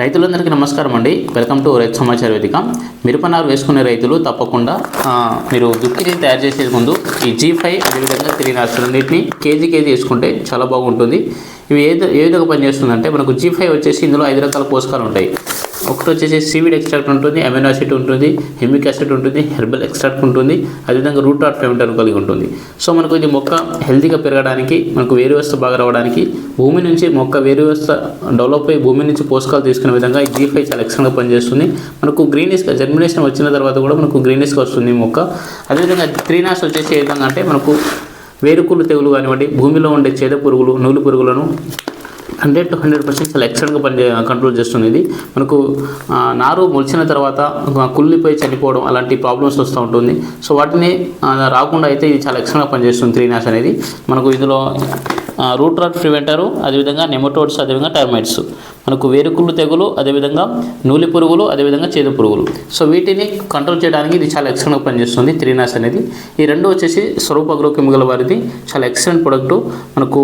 రైతులందరికీ నమస్కారం అండి. వెల్కమ్ టు రైతు సమాచార వేదిక. మిరపనారు వేసుకునే రైతులు తప్పకుండా మీరు దుక్కిని తయారు చేసే ముందు ఈ జీ ఫైవ్ అదేవిధంగా త్రీ నాట్స్ రెండింటిని కేజీ కేజీ వేసుకుంటే చాలా బాగుంటుంది. ఇవి ఏ ఏ విధంగా పనిచేస్తుందంటే మనకు జీ ఫైవ్ వచ్చేసి ఇందులో ఐదు రకాల పోషకాలు ఉంటాయి. ఒకటి వచ్చేసి సీవిడ్ ఎక్స్ట్రాక్ట్ ఉంటుంది అమినో యాసిడ్ ఉంటుంది హెమిక్ యాసిడ్ ఉంటుంది హెర్బల్ ఎక్స్ట్రాక్ట్ ఉంటుంది అదేవిధంగా రూట్ ఆఫ్ ఫెమిటన్ కలిగి ఉంటుంది. సో మనకు ఇది మొక్క హెల్తీగా పెరగడానికి మనకు వేరు వ్యవస్థ బాగా రావడానికి భూమి నుంచి మొక్క వేరు వ్యవస్థ డెవలప్ అయ్యి భూమి నుంచి పోషకాలు తీసుకునే విధంగా ఈ జీఫై చాలా ఎక్స్ట్రాగా పనిచేస్తుంది. మనకు గ్రీనిష్గా జర్మినేషన్ వచ్చిన తర్వాత కూడా మనకు గ్రీనిష్గా వస్తుంది మొక్క. అదేవిధంగా త్రీనాస్ వచ్చేసి ఏ విధంగా అంటే మనకు వేరుకులు తెగులు కానివ్వండి భూమిలో ఉండే చేద పురుగులు నూలు పురుగులను హండ్రెడ్ టు హండ్రెడ్ పర్సెంట్ చాలా ఎక్సలెంట్గా పని కంట్రోల్ చేస్తుంది ఇది మనకు నారు మొలిచిన తర్వాత కుళ్ళిపోయి చనిపోవడం అలాంటి ప్రాబ్లమ్స్ వస్తూ ఉంటుంది. సో వాటిని రాకుండా అయితే ఇది చాలా ఎక్సలెంట్గా పనిచేస్తుంది త్రీ నాస్ అనేది. మనకు ఇందులో రూట్ రాట్ ప్రివెంటరు అదేవిధంగా నెమటోడ్స్ అదేవిధంగా టర్మైట్స్ మనకు వేరుకుళ్ళు తెగులు అదేవిధంగా నూలి పురుగులు అదేవిధంగా చేదు పురుగులు. సో వీటిని కంట్రోల్ చేయడానికి ఇది చాలా ఎక్సలెంట్గా పనిచేస్తుంది త్రీనాస్ అనేది. ఈ రెండు వచ్చేసి స్వరూప అగ్రో కెమికల్ వారిది. చాలా ఎక్సలెంట్ ప్రొడక్టు. మనకు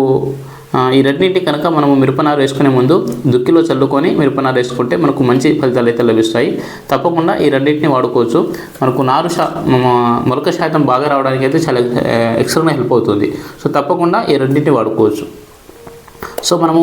ఈ రెండింటి కనుక మనము మిరపనారు వేసుకునే ముందు దుక్కిలో చల్లుకొని మిరపనారు వేసుకుంటే మనకు మంచి ఫలితాలు అయితే లభిస్తాయి. తప్పకుండా ఈ రెండింటిని వాడుకోవచ్చు. మనకు నారు శా మొలక శాతం బాగా రావడానికి అయితే చాలా ఎక్స్ట్రా హెల్ప్ అవుతుంది. సో తప్పకుండా ఈ రెండింటిని వాడుకోవచ్చు. సో మనము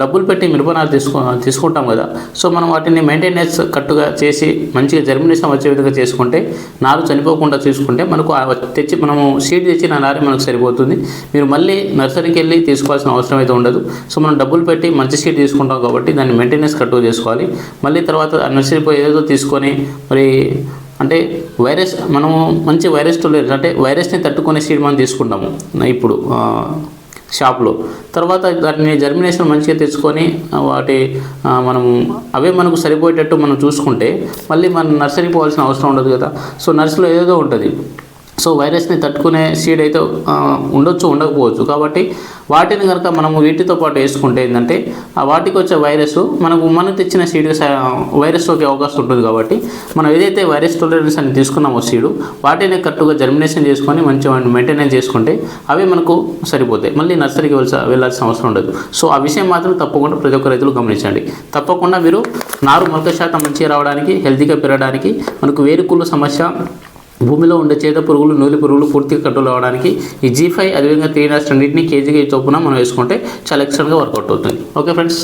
డబ్బులు పెట్టి మిరపనాలు తీసుకో తీసుకుంటాం కదా. సో మనం వాటిని మెయింటెనెన్స్ కట్టుగా చేసి మంచిగా జర్మినేషన్ వచ్చే విధంగా చేసుకుంటే నారు చనిపోకుండా చూసుకుంటే మనకు ఆ తెచ్చి మనము సీడ్ తెచ్చిన నారే మనకు సరిపోతుంది. మీరు మళ్ళీ నర్సరీకి వెళ్ళి తీసుకోవాల్సిన అవసరం అయితే ఉండదు. సో మనం డబ్బులు పెట్టి మంచి సీడ్ తీసుకుంటాం కాబట్టి దాన్ని మెయింటెనెన్స్ కట్టుగా చేసుకోవాలి. మళ్ళీ తర్వాత నర్సరీ పోయి ఏదో తీసుకొని మరి అంటే వైరస్ మనము మంచి వైరస్ లేదు అంటే వైరస్ని తట్టుకునే సీడ్ మనం తీసుకుంటాము. ఇప్పుడు షాప్లో. తర్వాత వాటిని జర్మినేషన్ మంచిగా తెచ్చుకొని వాటి మనం అవే మనకు సరిపోయేటట్టు మనం చూసుకుంటే మళ్ళీ మనం నర్సరీ పోవాల్సిన అవసరం ఉండదు కదా. సో నర్సరీలో ఏదో ఉంటుంది. సో వైరస్ని తట్టుకునే సీడ్ అయితే ఉండొచ్చు ఉండకపోవచ్చు. కాబట్టి వాటిని కనుక మనము వీటితో పాటు వేసుకుంటే ఏంటంటే ఆ వాటికి వచ్చే వైరస్ మనకు మనం తెచ్చిన సీడ్ వైరస్ సోకే అవకాశం ఉంటుంది కాబట్టి మనం ఏదైతే వైరస్ టోలరెన్స్ అని తీసుకున్నామో సీడు వాటిని కరెక్ట్గా జర్మినేషన్ చేసుకొని మంచిగా మెయింటెనెన్స్ చేసుకుంటే అవి మనకు సరిపోతాయి. మళ్ళీ నర్సరీకి వెళ్ళాల్సిన వెళ్ళాల్సిన అవసరం ఉండదు. సో ఆ విషయం మాత్రం తప్పకుండా ప్రతి ఒక్క రైతులు గమనించండి. తప్పకుండా మీరు నారు మొలక శాతం మంచిగా రావడానికి హెల్తీగా పెరగడానికి మనకు వేరుకుళ్ళు సమస్య భూమిలో ఉండే చేత పురుగులు నూలి పురుగులు పూర్తిగా కంట్రోల్ అవ్వడానికి ఈ జీ ఫైవ్ అదేవిధంగా త్రీ నాట్స్ రెండింటిని కేజీ కేజీ చొప్పున మనం వేసుకుంటే చాలా ఎక్స్ట్రాగా వర్కౌట్ అవుతుంది. Okay friends